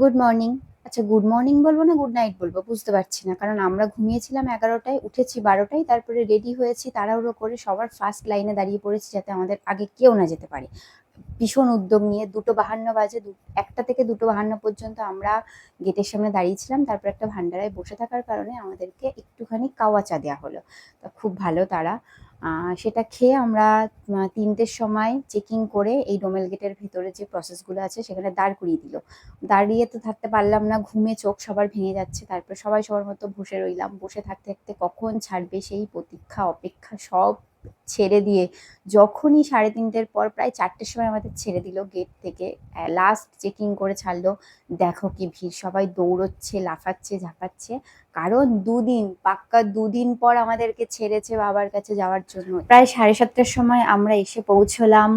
Good morning আচ্ছা good morning বলব না গুড নাইট বলব? বুঝতে পারছি না, কারণ আমরা ঘুমিয়েছিলাম এগারোটায়, উঠেছি বারোটায়, তারপরে রেডি হয়েছি, তাড়াহুড়ো করে সবার ফার্স্ট লাইনে দাঁড়িয়ে পড়েছি যাতে আমাদের আগে কেউ না যেতে পারে। ভীষণ উদ্যোগ নিয়ে দুটো বাহান্ন বাজে একটা থেকে দুটো বাহান্ন পর্যন্ত আমরা গেটের সামনে দাঁড়িয়েছিলাম, তারপর একটা ভান্ডারায় বসে থাকার কারণে আমাদেরকে একটুখানি কাওয়া চা দেওয়া হলো। তা খুব ভালো তারা সেটা খেয়ে আমরা তিনটের সময় চেকিং করে এই ডোমেল গেটের ভিতরে যে প্রসেসগুলো আছে সেখানে দাঁড় করিয়ে দিল। দাঁড়িয়ে তো থাকতে পারলাম না, ঘুমে চোখ সবার ভেঙে যাচ্ছে, তারপর সবাই সবার মতো বসে রইলাম। বসে থাকতে থাকতে কখন ছাড়বে সেই প্রতীক্ষা, অপেক্ষা সব ছেড়ে দিয়ে যখনই সাড়ে তিনটের পর প্রায় চারটের সময় আমাদের ছেড়ে দিল গেট থেকে। লাস্ট চেকিং করে ছাড়লো, দেখো কি ভিড়, সবাই দৌড়চ্ছে, লাফাচ্ছে, ঝাঁপাচ্ছে। কারণ দুদিন, পাক্কা দুদিন পর আমাদেরকে ছেড়েছে বাবার কাছে যাওয়ার জন্য। প্রায় সাড়ে সাতটার সময় আমরা এসে পৌঁছলাম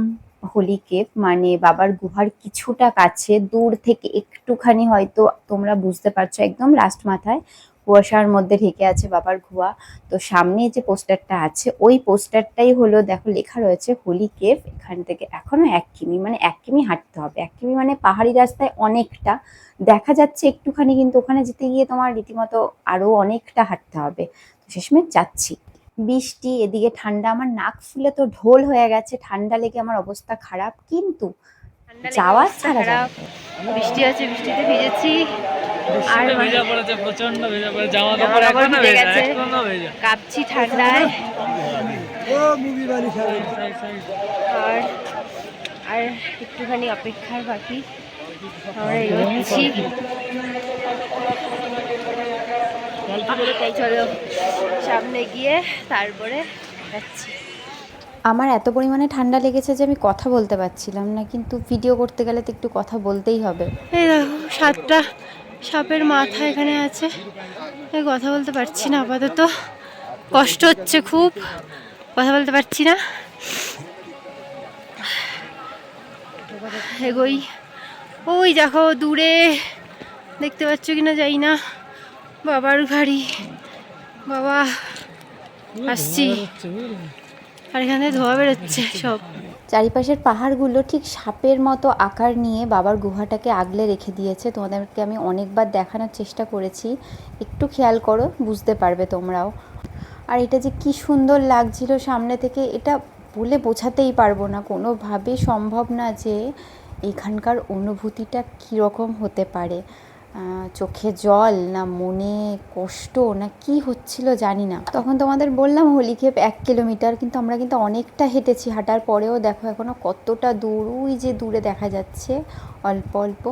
হোলি কেভ মানে বাবার গুহার কিছুটা কাছে, দূর থেকে একটুখানি হয়তো তোমরা বুঝতে পারছ, একদম লাস্ট মাথায়। কুয়াশার মধ্যে ঢেকে আছে বাবার ঘুয়া। তো সামনে যে পোস্টারটা আছে, ওই পোস্টারটাই হলো, দেখো লেখা রয়েছে হোলি কেভ, এখান থেকে এখনও এক কিমি মানে এক কিমি হাঁটতে হবে। এক কিমি মানে পাহাড়ি রাস্তায় অনেকটা। দেখা যাচ্ছে একটুখানি, কিন্তু ওখানে যেতে গিয়ে তোমার রীতিমতো আরও অনেকটা হাঁটতে হবে। তো শেষমেশ যাচ্ছি। বৃষ্টি, এদিকে ঠান্ডা, আমার নাক ফুলে তো ঢোল হয়ে গেছে। ঠান্ডা লেগে আমার অবস্থা খারাপ, কিন্তু যাওয়ার ছাড়া বৃষ্টি আছে বৃষ্টিতে ভিজেছি। আর ভেজা পড়েছে প্রচণ্ড ভেজা পড়েছে জামা কাপড় এখনও ভেজা এখনও ভেজা। কাঁপছি ঠান্ডায়। আর আর একটুখানি অপেক্ষার বাকি। আমরা এগোচ্ছি। তাই চলো সামনে গিয়ে তারপরে যাচ্ছি। আমার এত পরিমাণে ঠান্ডা লেগেছে যে আমি কথা বলতে পারছিলাম না, কিন্তু ভিডিও করতে গেলে তো একটু কথা বলতেই হবে। এই দেখো, সাতটা, সাপের মাথা এখানে আছে। কথা বলতে পারছি না, আপাতত। কষ্ট হচ্ছে খুব, কথা বলতে পারছি না। এগোই। ওই দেখো, দূরে। দেখতে পাচ্ছ কিনা যাই না। বাবার গাড়ি বাবা, আসছি। আর এখানে ধোয়া বেরোচ্ছে সব। চারিপাশের পাহাড়গুলো ঠিক সাপের মতো আকার নিয়ে বাবার গুহাটাকে আগলে রেখে দিয়েছে। তোমাদেরকে আমি অনেকবার দেখানোর চেষ্টা করেছি। একটু খেয়াল করো, বুঝতে পারবে তোমরাও। আর এটা যে কি সুন্দর লাগছিল সামনে থেকে, এটা বলে বোঝাতেই পারব না। কোনোভাবে সম্ভব না যে এখানকার অনুভূতিটা কীরকম হতে পারে। চোখে জল, না মনে কষ্ট, না কি হচ্ছিল জানি না। তখন তোমাদের বললাম হোলিক্ষেপ এক কিলোমিটার, কিন্তু আমরা কিন্তু অনেকটা হেঁটেছি, হাঁটার পরেও দেখো এখনও কতটা দূর, ওই যে দূরে দেখা যাচ্ছে, অল্প অল্প।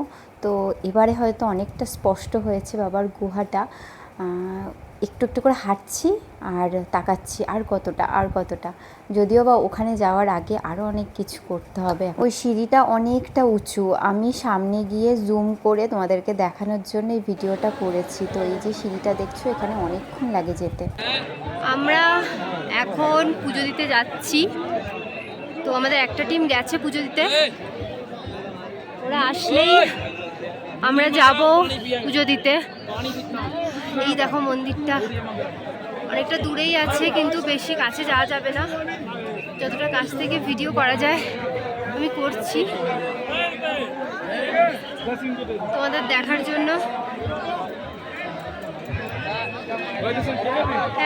তো এবারে হয়তো অনেকটা স্পষ্ট হয়েছে বাবার গুহাটা। একটু একটু করে হাঁটছি আর তাকাচ্ছি, আর কতটা আর কতটা। যদিও বা ওখানে যাওয়ার আগে আরও অনেক কিছু করতে হবে। ওই সিঁড়িটা অনেকটা উঁচু। আমি সামনে গিয়ে জুম করে তোমাদেরকে দেখানোর জন্য এই ভিডিওটা করেছি। তো এই যে সিঁড়িটা দেখছ, এখানে অনেকক্ষণ লাগে যেতে। আমরা এখন পুজো দিতে যাচ্ছি। তো আমাদের একটা টিম গেছে পুজো দিতে। ওরা আসলেই আমরা যাব পুজো দিতে। এই দেখো মন্দিরটা। অনেকটা দূরেই আছে, কিন্তু বেশি কাছে যাওয়া যাবে না। যতটা কাছ থেকে ভিডিও করা যায়, আমি করছি। তোমাদের দেখার জন্য।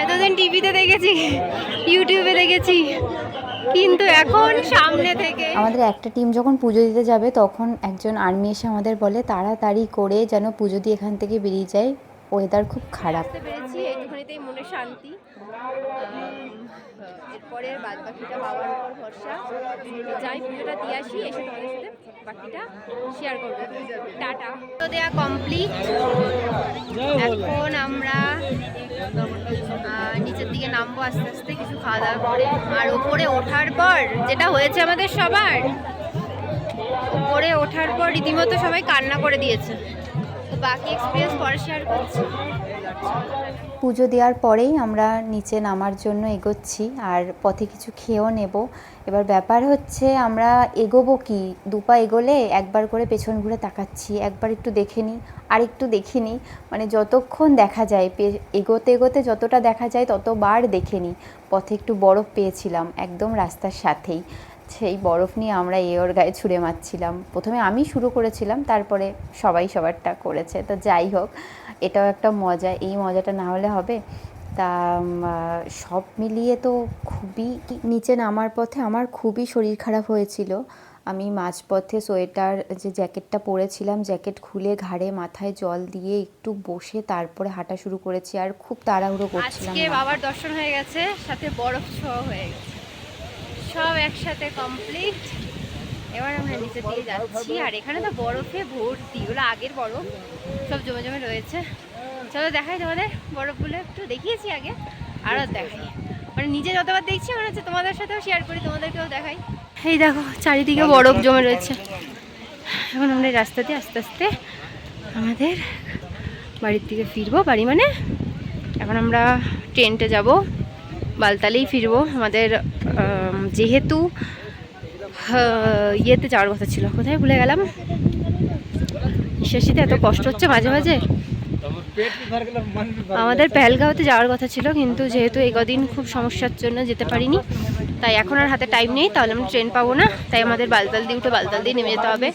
এতদিন টিভিতে দেখেছি, ইউটিউবে দেখেছি। কিন্তু এখন সামনে থেকে। আমাদের একটা টিম যখন পুজো দিতে যাবে, তখন একজন আর্মি এসে আমাদের বলে, তাড়াতাড়ি করে যেন পুজো দিয়ে এখান থেকে বেরিয়ে যায়। ওয়েদার খুব খারাপ। পেরেছি এইটুখানিতেই মনে শান্তি। এরপরে বাদ বাকিটা বাবার উপর ভরসা। যাই পুজোটা দিয়ে আসি, এসে তোমাদের সাথে বাকিটা শেয়ার করব। টাটা। তো দেয়া কমপ্লিট এখন আমরা নিচের দিকে নামবো আস্তে আস্তে, কিছু খাওয়া দাওয়া করে আর ওপরে ওঠার পর, যেটা হয়েছে আমাদের সবার ওপরে ওঠার পর রীতিমতো সবাই কান্না করে দিয়েছে। বাকি এক্সপিরিয়েন্স পরে শেয়ার করছি। পুজো দেওয়ার পরেই আমরা নিচে নামার জন্য এগোচ্ছি আর পথে কিছু খেয়েও নেব। এবার ব্যাপার হচ্ছে আমরা এগোবো কি? দুপা এগোলে একবার করে পেছন ঘুরে তাকাচ্ছি, একবার একটু দেখে নিই, আর একটু দেখে নিই। মানে যতক্ষণ দেখা যায় এগোতে এগোতে যতটা দেখা যায় ততবার দেখে নিই। পথে একটু বরফ পেয়েছিলাম, একদম রাস্তার সাথেই। সেই বরফ নিয়ে আমরা এ ওর গায়ে ছুঁড়ে মারছিলাম। প্রথমে আমি শুরু করেছিলাম তারপরে সবাই সবারটা করেছে। তো যাই হোক এটাও একটা মজা। এই মজাটা না হলে হবে? তা সব মিলিয়ে তো খুবই নিচে নামার পথে আমার খুবই শরীর খারাপ হয়েছিল। আমি মাঝপথে সোয়েটার যে জ্যাকেটটা পরেছিলাম জ্যাকেট খুলে ঘাড়ে মাথায় জল দিয়ে একটু বসে তারপরে হাঁটা শুরু করেছি। আর খুব তাড়াহুড়ো করছিলাম আজকে বাবার দর্শন হয়ে গেছে সাথে বরফ ছোঁয়া হয়ে গেছে। সব একসাথে কমপ্লিট এবার আমরা নিচে দিয়ে যাচ্ছি আর এখানে তো বরফে ভর্তি ওগুলো আগের বরফ সব জমে জমে রয়েছে। চলো দেখাই তোমাদের বরফগুলো একটু দেখিয়েছি আগে আরও দেখাই। মানে নিজে যতবার দেখছি মনে হচ্ছে তোমাদের সাথেও শেয়ার করি তোমাদেরকেও দেখাই। এই দেখো চারিদিকে বরফ জমে রয়েছে। এখন আমরা রাস্তা দিয়ে আস্তে আস্তে আমাদের বাড়ির দিকে ফিরবো। বাড়ি মানে এখন আমরা ট্রেনটা যাব বালতালেই ফিরবো। আমাদের আম, যেহেতু ইয়েতে যাওয়ার কথা ছিল। কোথায় ভুলে গেলাম? শেষিতে এত কষ্ট হচ্ছে মাঝে মাঝে? আমাদের পেহেলগাঁওতে যাওয়ার কথা ছিল, কিন্তু যেহেতু এই কদিন খুব সমস্যার জন্য যেতে পারিনি, তাই এখন আর হাতে টাইম নেই, তাহলে আমরা ট্রেন পাবো না। তাই আমাদের বালতাল দিয়ে উঠে বালতাল দিয়ে নেমে যেতে হবে।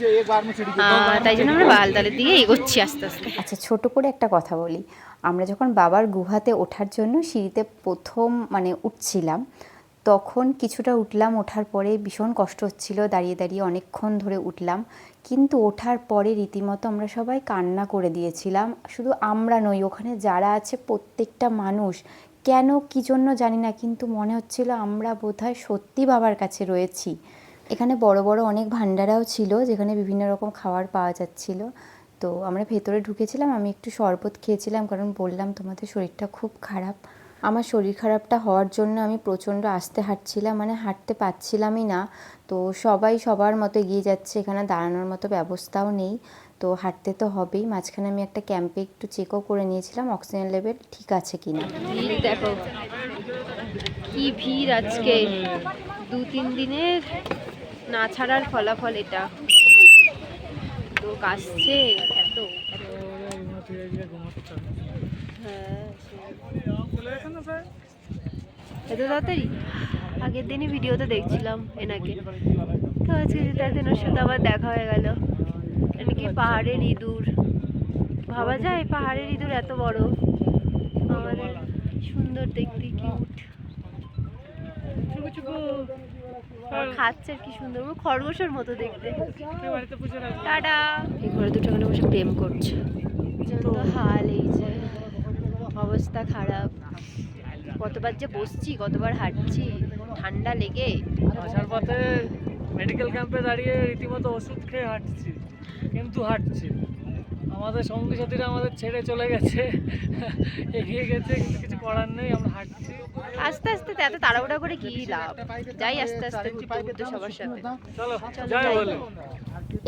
তাই জন্য আমরা বালতালের দিকে এগোচ্ছি আস্তে আস্তে। আচ্ছা ছোট করে একটা কথা বলি। আমরা যখন বাবার গুহাতে ওঠার জন্য সিঁড়িতে প্রথম মানে উঠছিলাম তখন কিছুটা উঠলাম, ওঠার পরে ভীষণ কষ্ট হচ্ছিল, দাঁড়িয়ে দাঁড়িয়ে অনেকক্ষণ ধরে উঠলাম। কিন্তু ওঠার পরে রীতিমতো আমরা সবাই কান্না করে দিয়েছিলাম। শুধু আমরা নই, ওখানে যারা আছে প্রত্যেকটা মানুষ। কেন, কী জন্য জানি না, কিন্তু মনে হচ্ছিল আমরা বোধহয় সত্যি বাবার কাছে রয়েছি। এখানে বড় বড় অনেক ভান্ডারাও ছিল, যেখানে বিভিন্ন রকম খাবার পাওয়া যাচ্ছিল। তো আমরা ভেতরে ঢুকেছিলাম, আমি একটু শরবত খেয়েছিলাম, কারণ বললাম তোমাদের শরীরটা খুব খারাপ। আমার শরীর খারাপটা হওয়ার জন্য আমি প্রচণ্ড আস্তে হাঁটছিলাম মানে হাঁটতে পারছিলামই না। তো সবাই সবার মতো এগিয়ে যাচ্ছে, এখানে দাঁড়ানোর মতো ব্যবস্থাও নেই। তো হাঁটতে তো হবেই, মাঝখানে আমি একটা ক্যাম্পে একটু চেকও করে নিয়েছিলাম অক্সিজেন লেভেল ঠিক আছে কিনা। ভিড় দেখো। কি ভিড় আজকে। দু, তিন দিনের না ছাড়ার ফলাফল এটা। আসছে, এত। হ্যাঁ। এত তাড়াতাড়ি? আগের দিনই ভিডিওতে দেখছিলাম এনাকে। তো আজকে যেতে সাথে আবার দেখা হয়ে গেল। নাকি পাহাড়ের ইঁদুর? ভাবা যায় পাহাড়ের ইঁদুর এত বড়। আমাদের সুন্দর দেখতে কিউট খাচ্ছে আর কি সুন্দর। খরগোশের মতো দেখতে। টাটা। এই ঘরে দুটো বসে প্রেম করছে। হাল এই যে। অবস্থা খারাপ। কতবার যে বসছি কতবার হাঁটছি ঠান্ডা লেগে। আসার পথে মেডিকেল ক্যাম্পে দাঁড়িয়ে রীতিমতো ওষুধ খেয়ে হাঁটছি কিন্তু হাঁটছি আমাদের সঙ্গী সাথীরা আমাদের ছেড়ে চলে গেছে এগিয়ে গেছে কিন্তু কিছু করার নেই আমরা হাঁটছি। আস্তে আস্তে এত তাড়াহুড়া করে কি লাভ? যাই আস্তে আস্তে সবার সাথে। চলো জয় যাই। বলে।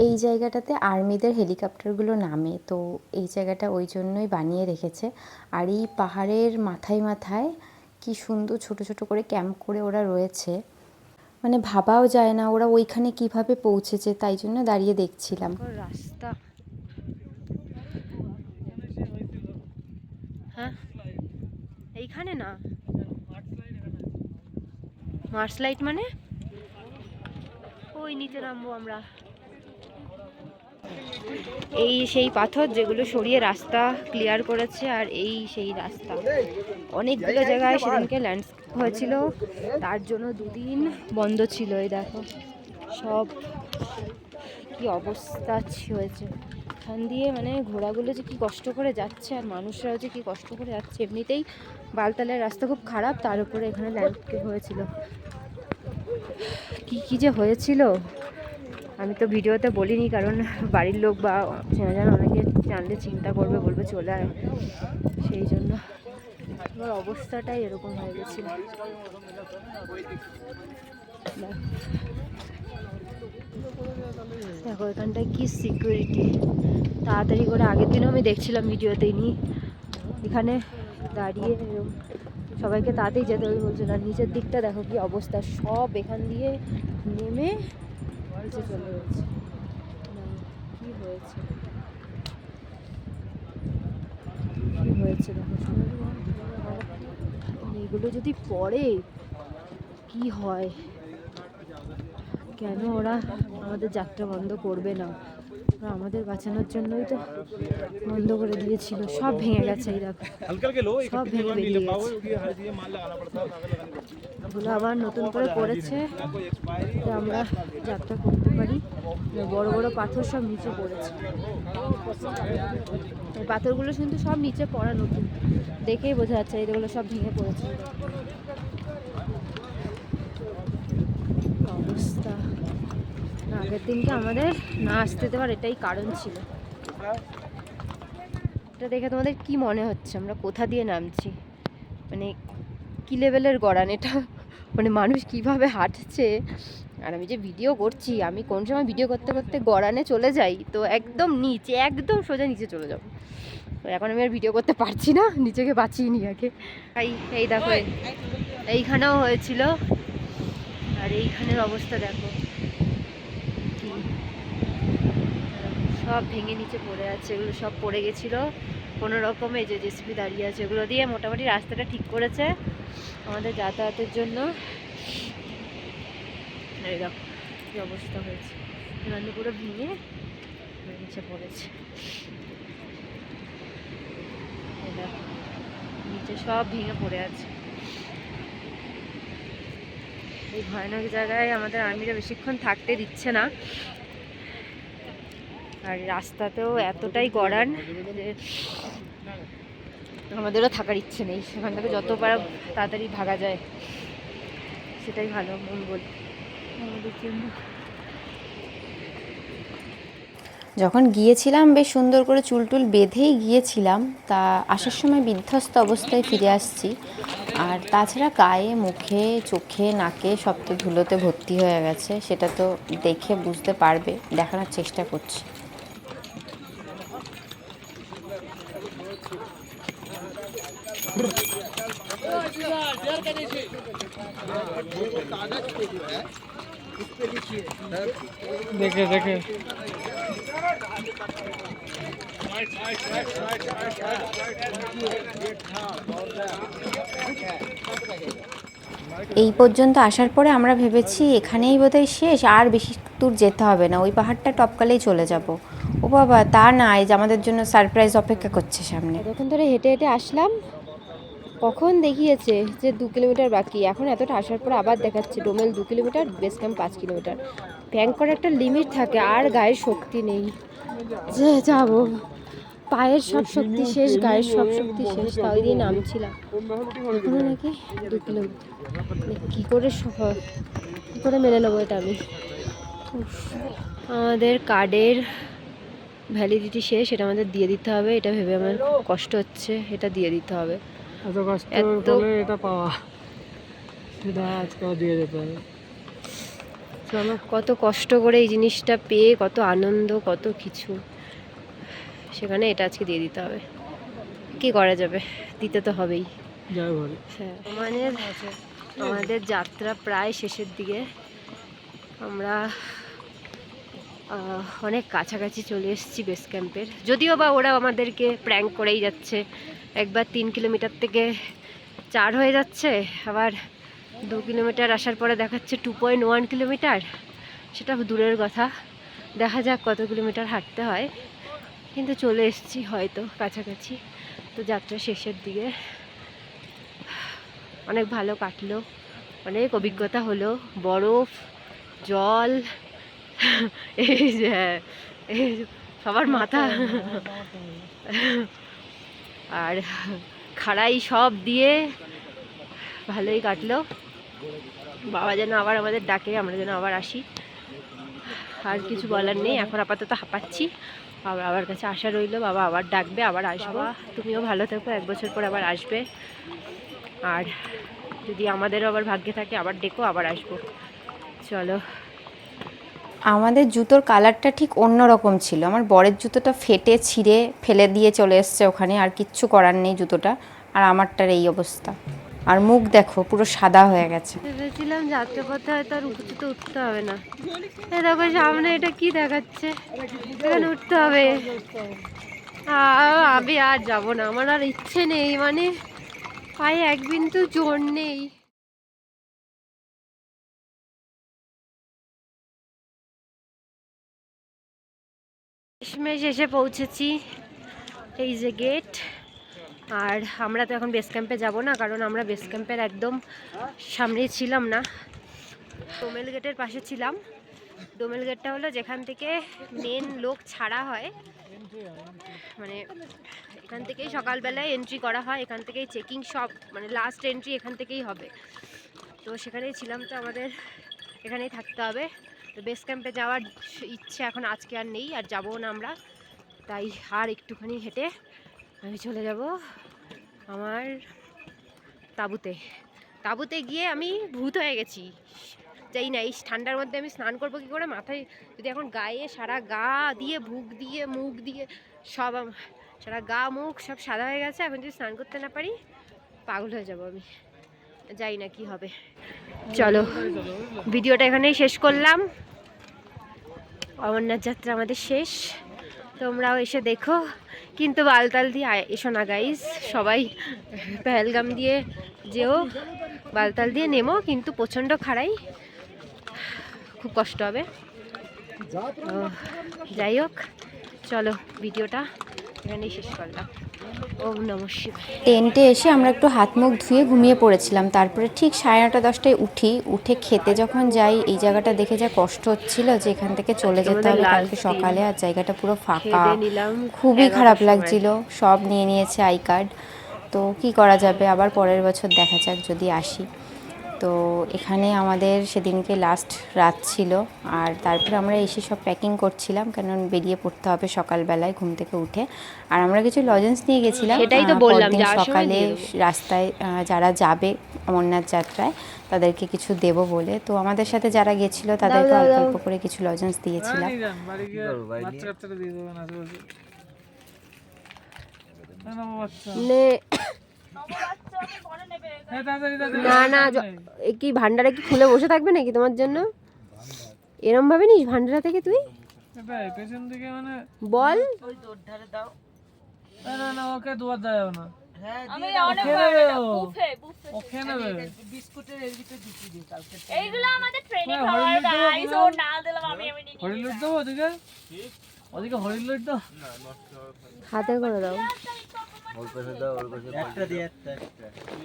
এই জায়গাটাতে আর্মিদের হেলিকপ্টারগুলো নামে, তো এই জায়গাটা ওই জন্যই বানিয়ে রেখেছে। আর এই পাহাড়ের মাথায় মাথায় কি সুন্দর ছোট ছোট করে ক্যাম্প করে ওরা রয়েছে। মানে ভাবাও যায় না ওরা ওইখানে কীভাবে পৌঁছেছে, তাই জন্য দাঁড়িয়ে দেখছিলাম। রাস্তা। হ্যাঁ? এইখানে না? মার্স লাইট মানে? ওই নিচে নামবো আমরা। এই সেই পাথর যেগুলো সরিয়ে রাস্তা ক্লিয়ার করেছে আর এই সেই রাস্তা। অনেকগুলো জায়গায় সেদিনকে ল্যান্ডস্কেপ হয়েছিল, তার জন্য দুদিন বন্ধ ছিল এই দেখো। সব কি অবস্থা হয়েছে। এখান দিয়ে মানে ঘোড়াগুলো যে কি কষ্ট করে যাচ্ছে আর মানুষরাও যে কি কষ্ট করে যাচ্ছে, এমনিতেই বালতালের রাস্তা খুব খারাপ, তার উপরে এখানে ল্যান্ডস্কেপ হয়েছিল। কি কি যে হয়েছিল? আমি তো ভিডিওতে বলিনি, কারণ বাড়ির লোক বা চেনা জানা অনেকে জানলে চিন্তা করবে, বলবে চলে আয়। সেই জন্য আমার অবস্থাটাই এরকম হয়ে গেছিল দেখো। এখানটায় কি সিকিউরিটি তাড়াতাড়ি করে আগের দিনও আমি দেখছিলাম ভিডিওতে নি। এখানে দাঁড়িয়ে সবাইকে তাড়াতাড়ি যেতে হবে বলছিল আর নিচের দিকটা দেখো কি অবস্থা। সব এখান দিয়ে নেমে চলে গেছে মানে কি হয়েছে? কি হয়েছে মানে এগুলো যদি পড়ে কি হয়? কেন ওরা আমাদের যাত্রা বন্ধ করবে না? ওরা আমাদের বাঁচানোর জন্যই তো বন্ধ করে দিয়েছিল। সব ভেঙে গেছে এই দেখো। সব ভেঙে গেছে। এগুলো আবার নতুন করে পড়েছে। আমরা যাত্রা করতে পারি। বড় বড় পাথর সব নিচে পড়েছে। পাথরগুলো কিন্তু সব নিচে পড়া নতুন। দেখেই বোঝা যাচ্ছে এগুলো সব ভেঙে পড়েছে। অবস্থা। আগের দিনকে আমাদের না আসতে দেওয়ার এটাই কারণ ছিল। এটা দেখে তোমাদের কি মনে হচ্ছে? আমরা কোথা দিয়ে নামছি? মানে কি লেভেলের গড়ান এটা? মানে মানুষ কীভাবে হাঁটছে। আর আমি যে ভিডিও করছি, আমি কোন সময় ভিডিও করতে করতে গড়ানে চলে যাই, তো একদম নিচে, একদম সোজা নিচে চলে যাব। এখন আমি আর ভিডিও করতে পারছি না, নিজেকে বাঁচিয়ে নি আগে। এই এই দেখো, এই- এইখানেও হয়েছিল। আর এইখানের অবস্থা দেখো। সব ভেঙে নিচে পড়ে আছে, এগুলো সব পড়ে গেছিল। কোনো রকমে যে জেসিপি দাঁড়িয়ে আছে, এগুলো দিয়ে মোটামুটি রাস্তাটা ঠিক করেছে। আমাদের যাতায়াতের জন্য। এই দেখো, কি অবস্থা হয়েছে। এখানে পুরো ভেঙে নিচে পড়েছে। নিচে সব ভেঙে পড়ে আছে। এই ভয়ানক জায়গায় আমাদের আর্মিরা বেশিক্ষণ থাকতে দিচ্ছে না। আর রাস্তাতেও এতটাই গড়ান আমাদেরও থাকার ইচ্ছে নেই। সেখান থেকে যত পারা তাড়াতাড়ি ভাগা যায়, সেটাই ভালো আমাদের জন্য যখন গিয়েছিলাম, বেশ সুন্দর করে চুল টুল বেঁধেই গিয়েছিলাম, তা আসার সময় বিধ্বস্ত অবস্থায় ফিরে আসছি। আর তাছাড়া গায়ে, মুখে, চোখে, নাকে সব তো ধুলোতে ভর্তি হয়ে গেছে, সেটা তো দেখে বুঝতে পারবে, দেখানোর চেষ্টা করছি। দেখে দেখে। এই পর্যন্ত আসার পরে আমরা ভেবেছি এখানেই বোধহয় শেষ, আর বেশি দূর যেতে হবে না। ওই পাহাড়টা টপকালেই চলে যাব। ও বাবা, তা না এই যে আমাদের জন্য সারপ্রাইজ অপেক্ষা করছে সামনে। এতক্ষণ ধরে হেঁটে হেঁটে আসলাম, কখন দেখিয়েছে যে দু কিলোমিটার বাকি। এখন এতটা আসার পর আবার দেখাচ্ছে ডোমেল দু কিলোমিটার বেস ক্যাম্প পাঁচ কিলোমিটার। ব্যাঙ্ক করার একটা লিমিট থাকে, আর গায়ের শক্তি নেই। যে যাব, পায়ের সব শক্তি শেষ, গায়ের সব শক্তি শেষ তাই দিয়ে নামছিলাম। এখনও নাকি দু কিলোমিটার। মানে কী করে কী করে মেনে নেব এটা আমি? আমাদের কার্ডের ভ্যালিডিটি শেষ এটা আমাদের দিয়ে দিতে হবে এটা ভেবে আমার খুব কষ্ট হচ্ছে এটা দিয়ে দিতে হবে। এত কষ্ট এটা পাওয়া। সেটা আজকেও দিয়ে যেতে হবে। কত কষ্ট করে এই জিনিসটা পেয়ে কত আনন্দ কত কিছু। সেখানে এটা আজকে দিয়ে দিতে হবে। কি করা যাবে? দিতে তো হবেই। হ্যাঁ। আমাদের আমাদের যাত্রা প্রায় শেষের দিকে। আমরা অনেক কাছাকাছি চলে এসেছি বেস ক্যাম্পের যদিও বা ওরা আমাদেরকে প্র্যাঙ্ক করেই যাচ্ছে। একবার তিন কিলোমিটার থেকে চার হয়ে যাচ্ছে, আবার দু কিলোমিটার আসার পরে দেখাচ্ছে টু পয়েন্ট ওয়ান কিলোমিটার সেটা দূরের কথা। দেখা যাক কত কিলোমিটার হাঁটতে হয়। কিন্তু চলে এসেছি হয়তো কাছাকাছি। তো যাত্রা শেষের দিকে। অনেক ভালো কাটলো। অনেক অভিজ্ঞতা হলো। বরফ, জল এই যে হ্যাঁ, এই সবার মাথা। আর খাড়াই সব দিয়ে ভালোই কাটলো। বাবা যেন আবার আমাদের ডাকে আমরা যেন আবার আসি। আর কিছু বলার নেই এখন আপাতত হাঁপাচ্ছি। আবার বাবার কাছে আশা রইল বাবা আবার ডাকবে আবার আসব। তুমিও ভালো থেকো এক বছর পর আবার আসবে। আর যদি আমাদেরও আবার ভাগ্যে থাকে আবার ডেকো আবার আসব। চলো। আমাদের জুতোর কালারটা ঠিক অন্য রকম ছিল। আমার বরের জুতোটা ফেটে ছিঁড়ে ফেলে দিয়ে চলে এসছে ওখানে, আর কিচ্ছু করার নেই জুতোটা। আর আমারটার এই অবস্থা। আর মুখ দেখো, পুরো সাদা হয়ে গেছে। ভেবেছিলাম যাত্রাপথে হয়তো আর উঁচুতে উঠতে হবে না। দেখো সামনে এটা কি দেখাচ্ছে? এখানে উঠতে হবে। আমি আর যাব না। আমার আর ইচ্ছে নেই মানে পায়ে এক বিন্দু জোর নেই। শেষমেশ এসে পৌঁছেছি এই যে গেট আর আমরা তো এখন বেস ক্যাম্পে যাব না, কারণ আমরা বেস ক্যাম্পের একদম সামনেই ছিলাম না। ডোমেল গেটের পাশে ছিলাম। ডোমেল গেটটা হলো যেখান থেকে মেন লোক ছাড়া হয়। মানে এখান থেকেই সকালবেলায় এন্ট্রি করা হয়, এখান থেকেই চেকিং সব মানে লাস্ট এন্ট্রি এখান থেকেই হবে। তো সেখানেই ছিলাম তো আমাদের, এখানেই থাকতে হবে। তো বেস ক্যাম্পে যাওয়ার ইচ্ছে এখন আজকে আর নেই, আর যাব না আমরা। তাই আর একটুখানি হেঁটে আমি চলে যাব আমার তাঁবুতে। তাঁবুতে গিয়ে আমি ভূত হয়ে গেছি। যাই না, এই ঠান্ডার মধ্যে আমি স্নান করব কী করে? মাথায় যদি এখন গায়ে সারা গা দিয়ে, বুক দিয়ে, মুখ দিয়ে সব সারা গা, মুখ সব সাদা হয়ে গেছে, এখন যদি স্নান করতে না পারি, পাগল হয়ে যাব আমি। যাই না কি হবে। চলো, ভিডিওটা এখানেই শেষ করলাম। অমরনাথ যাত্রা আমাদের শেষ। তোমরাও এসে দেখো। কিন্তু বালতাল দিয়ে এসো না গাইস সবাই পেহেলগাম দিয়ে যেও, বালতাল দিয়ে নেমো, কিন্তু প্রচণ্ড খাড়াই। খুব কষ্ট হবে। যাই হোক, চলো, ভিডিওটা এখানেই শেষ করলাম। টেন্টে এসে আমরা একটু হাত মুখ ধুয়ে ঘুমিয়ে পড়েছিলাম। তারপরে ঠিক সাড়ে নটা দশটায় উঠি। উঠে খেতে যখন যাই এই জায়গাটা দেখে যা কষ্ট হচ্ছিল যে এখান থেকে চলে যেতে হবে কালকে সকালে আর জায়গাটা পুরো ফাঁকা। খুবই খারাপ। লাগছিল। সব নিয়ে নিয়েছে আই কার্ড। তো কি করা যাবে? আবার পরের বছর দেখা যাক যদি আসি। তো এখানে আমাদের সেদিনকে লাস্ট রাত ছিল। আর তারপরে আমরা এসে সব প্যাকিং করছিলাম কারণ বেরিয়ে পড়তে হবে সকালবেলায় ঘুম থেকে উঠে। আর আমরা কিছু লজেন্স নিয়ে গেছিলাম। সেটাই তো বললাম, সকালে রাস্তায় যারা যাবে অমরনাথ যাত্রায় তাদেরকে কিছু দেব বলে। তো আমাদের সাথে যারা গেছিল তাদেরকে অল্প অল্প করে কিছু লজেন্স দিয়েছিলাম। না। না নে হ্যাঁ কি ভান্ডারে কি খুলে বসে থাকবে নাকি তোমার জন্য? এরম ভাবে নিস ভান্ডারা থেকে তুই? পেছন মানে বল। না না না ওকে দুয়ার না। ও খেয়ে নেবে ও। ও খেয়ে নেবে। এইগুলো আমাদের ট্রেনে হ্যাঁ, খাওয়ার হরিণ লুট গাইস দেবো ও তোমার? না দিলাম আমি আমি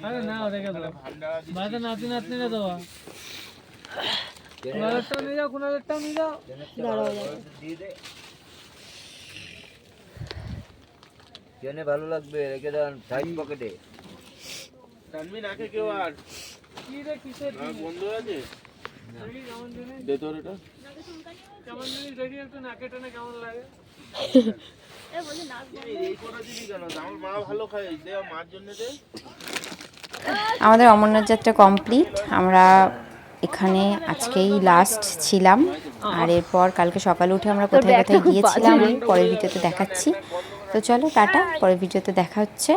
আরে না নাতি নাতনিরা দেওয়া। নিয়ে যাও নিয়ে যাও। জেনে ভালো লাগবে? রেখে দেন সাইড পকেটে টানবি নাকে কেউ আর? কি রে কিসের বন্ধু আছে? কেমন দে তোর এটা। কেমন জিনিস দেখি একটু নাকে টেনে কেমন লাগে। আমাদের অমরনাথ যাত্রা কমপ্লিট। আমরা এখানে আজকেই লাস্ট ছিলাম। আর এরপর কালকে সকালে উঠে আমরা কোথায় কোথায় গিয়েছিলাম, পরের ভিডিওতে দেখাচ্ছি। তো চলো টাটা, পরের ভিডিওতে দেখা হচ্ছে।